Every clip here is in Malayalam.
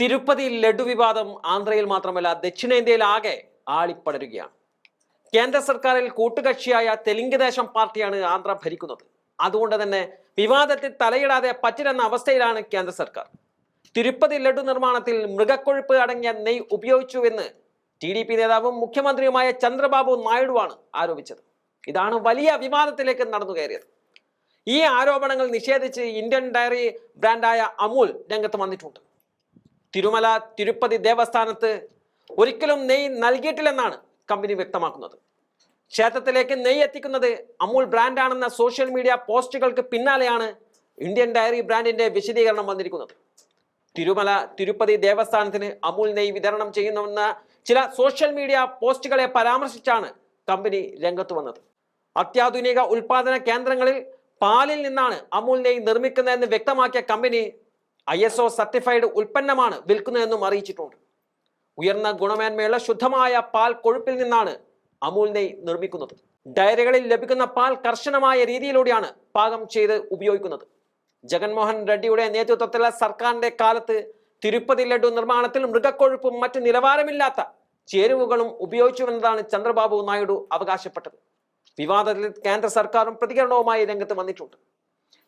തിരുപ്പതി ലഡു വിവാദം ആന്ധ്രയിൽ മാത്രമല്ല ദക്ഷിണേന്ത്യയിൽ ആകെ ആളിപ്പടരുകയാണ്. കേന്ദ്ര സർക്കാരിൽ കൂട്ടുകക്ഷിയായ തെലുങ്ക് ദേശം പാർട്ടിയാണ് ആന്ധ്ര ഭരിക്കുന്നത്. അതുകൊണ്ട് തന്നെ വിവാദത്തിൽ തലയിടാതെ പറ്റില്ലെന്ന അവസ്ഥയിലാണ് കേന്ദ്ര സർക്കാർ. തിരുപ്പതി ലഡു നിർമ്മാണത്തിൽ മൃഗക്കൊഴുപ്പ് അടങ്ങിയ നെയ് ഉപയോഗിച്ചുവെന്ന് ടി ഡി പി നേതാവും മുഖ്യമന്ത്രിയുമായ ചന്ദ്രബാബു നായിഡുവാണ് ആരോപിച്ചത്. ഇതാണ് വലിയ വിവാദത്തിലേക്ക് നടന്നു കയറിയത്. ഈ ആരോപണങ്ങൾ നിഷേധിച്ച് ഇന്ത്യൻ ഡയറി ബ്രാൻഡായ അമൂൽ രംഗത്ത് വന്നിട്ടുണ്ട്. തിരുമല തിരുപ്പതി ദേവസ്ഥാനത്ത് ഒരിക്കലും നെയ് നൽകിയിട്ടില്ലെന്നാണ് കമ്പനി വ്യക്തമാക്കുന്നത്. ക്ഷേത്രത്തിലേക്ക് നെയ് എത്തിക്കുന്നത് അമൂൽ ബ്രാൻഡാണെന്ന സോഷ്യൽ മീഡിയ പോസ്റ്റുകൾക്ക് പിന്നാലെയാണ് ഇന്ത്യൻ ഡയറി ബ്രാൻഡിന്റെ വിശദീകരണം വന്നിരിക്കുന്നത്. തിരുമല തിരുപ്പതി ദേവസ്ഥാനത്തിന് അമൂൽ നെയ് വിതരണം ചെയ്യുന്നുവെന്ന ചില സോഷ്യൽ മീഡിയ പോസ്റ്റുകളെ പരാമർശിച്ചാണ് കമ്പനി രംഗത്ത് വന്നത്. അത്യാധുനിക ഉൽപാദന കേന്ദ്രങ്ങളിൽ പാലിൽ നിന്നാണ് അമൂൽ നെയ് നിർമ്മിക്കുന്നതെന്ന് വ്യക്തമാക്കിയ company I S O certified ഉൽപ്പന്നമാണ് വിൽക്കുന്നതെന്നും അറിയിച്ചിട്ടുണ്ട്. ഉയർന്ന ഗുണമേന്മയുള്ള ശുദ്ധമായ പാൽ കൊഴുപ്പിൽ നിന്നാണ് അമൂൽ നെയ് നിർമ്മിക്കുന്നത്. ഡയറികളിൽ ലഭിക്കുന്ന പാൽ കർശനമായ രീതിയിലൂടെയാണ് പാകം ചെയ്ത് ഉപയോഗിക്കുന്നത്. ജഗൻമോഹൻ റെഡ്ഡിയുടെ നേതൃത്വത്തിലുള്ള സർക്കാരിന്റെ കാലത്ത് തിരുപ്പതി ലഡു നിർമ്മാണത്തിൽ മൃഗക്കൊഴുപ്പും മറ്റു നിലവാരമില്ലാത്ത ചേരുവകളും ഉപയോഗിച്ചുവെന്നതാണ് ചന്ദ്രബാബു നായിഡു അവകാശപ്പെട്ടത്. വിവാദത്തിൽ കേന്ദ്ര സർക്കാരും പ്രതികരണവുമായി രംഗത്ത് വന്നിട്ടുണ്ട്.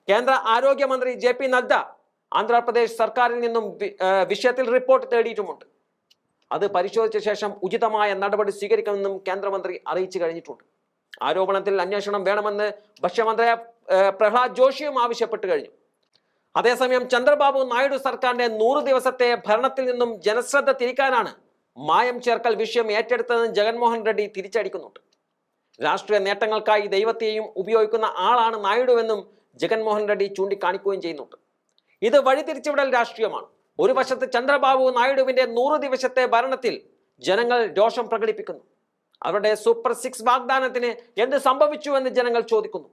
കേന്ദ്ര ആരോഗ്യമന്ത്രി ജെ പി നദ്ദ ആന്ധ്രാപ്രദേശ് സർക്കാരിൽ നിന്നും വിഷയത്തിൽ റിപ്പോർട്ട് തേടിയിട്ടുമുണ്ട്. അത് പരിശോധിച്ച ശേഷം ഉചിതമായ നടപടി സ്വീകരിക്കുമെന്നും കേന്ദ്രമന്ത്രി അറിയിച്ചു കഴിഞ്ഞിട്ടുണ്ട്. ആരോപണത്തിൽ അന്വേഷണം വേണമെന്ന് ഭക്ഷ്യമന്ത്രി പ്രഹ്ലാദ് ജോഷിയും ആവശ്യപ്പെട്ടു കഴിഞ്ഞു. അതേസമയം ചന്ദ്രബാബു നായിഡു സർക്കാരിന്റെ നൂറ് ദിവസത്തെ ഭരണത്തിൽ നിന്നും ജനശ്രദ്ധ തിരിക്കാനാണ് മായം ചേർക്കൽ വിഷയം ഏറ്റെടുത്തതെന്ന് ജഗൻമോഹൻ റെഡ്ഡി തിരിച്ചടിക്കുന്നുണ്ട്. രാഷ്ട്രീയ നേട്ടങ്ങൾക്കായി ദൈവത്തെയും ഉപയോഗിക്കുന്ന ആളാണ് നായിഡുവെന്നും ജഗൻമോഹൻ റെഡ്ഡി ചൂണ്ടിക്കാണിക്കുകയും ചെയ്യുന്നുണ്ട്. ഇത് വഴിതിരിച്ചുവിടൽ രാഷ്ട്രീയമാണ്. ഒരു വശത്ത് ചന്ദ്രബാബു നായിഡുവിന്റെ നൂറ് ദിവസത്തെ ഭരണത്തിൽ ജനങ്ങൾ രോഷം പ്രകടിപ്പിക്കുന്നു. അവരുടെ സൂപ്പർ സിക്സ് വാഗ്ദാനത്തിന് എന്ത് സംഭവിച്ചു എന്ന് ജനങ്ങൾ ചോദിക്കുന്നു.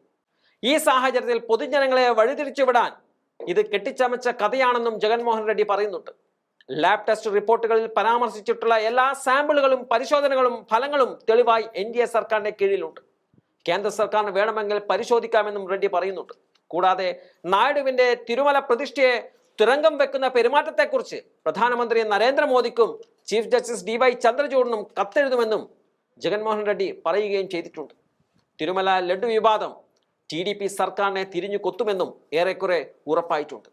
ഈ സാഹചര്യത്തിൽ പൊതുജനങ്ങളെ വഴിതിരിച്ചുവിടാൻ ഇത് കെട്ടിച്ചമച്ച കഥയാണെന്നും ജഗൻമോഹൻ റെഡ്ഡി പറയുന്നുണ്ട്. ലാബ് ടെസ്റ്റ് റിപ്പോർട്ടുകളിൽ പരാമർശിച്ചിട്ടുള്ള എല്ലാ സാമ്പിളുകളും പരിശോധനകളും ഫലങ്ങളും തെളിവായി എൻ ഡി എ സർക്കാരിന്റെ കീഴിലുണ്ട്. കേന്ദ്ര സർക്കാരിന് വേണമെങ്കിൽ പരിശോധിക്കാമെന്നും റെഡ്ഡി പറയുന്നുണ്ട്. കൂടാതെ നായിഡുവിന്റെ തിരുമല പ്രതിഷ്ഠയെ തുരങ്കം വെക്കുന്ന പെരുമാറ്റത്തെക്കുറിച്ച് പ്രധാനമന്ത്രി നരേന്ദ്രമോദിക്കും ചീഫ് ജസ്റ്റിസ് ഡി വൈ ചന്ദ്രചൂഡിനും കത്തെഴുതുമെന്നും ജഗൻമോഹൻ റെഡ്ഡി പറയുകയും ചെയ്തിട്ടുണ്ട്. തിരുമല ലഡ്ഡു വിവാദം ടി ഡി പി സർക്കാരിനെ തിരിഞ്ഞു കൊത്തുമെന്നും ഏറെക്കുറെ ഉറപ്പായിട്ടുണ്ട്.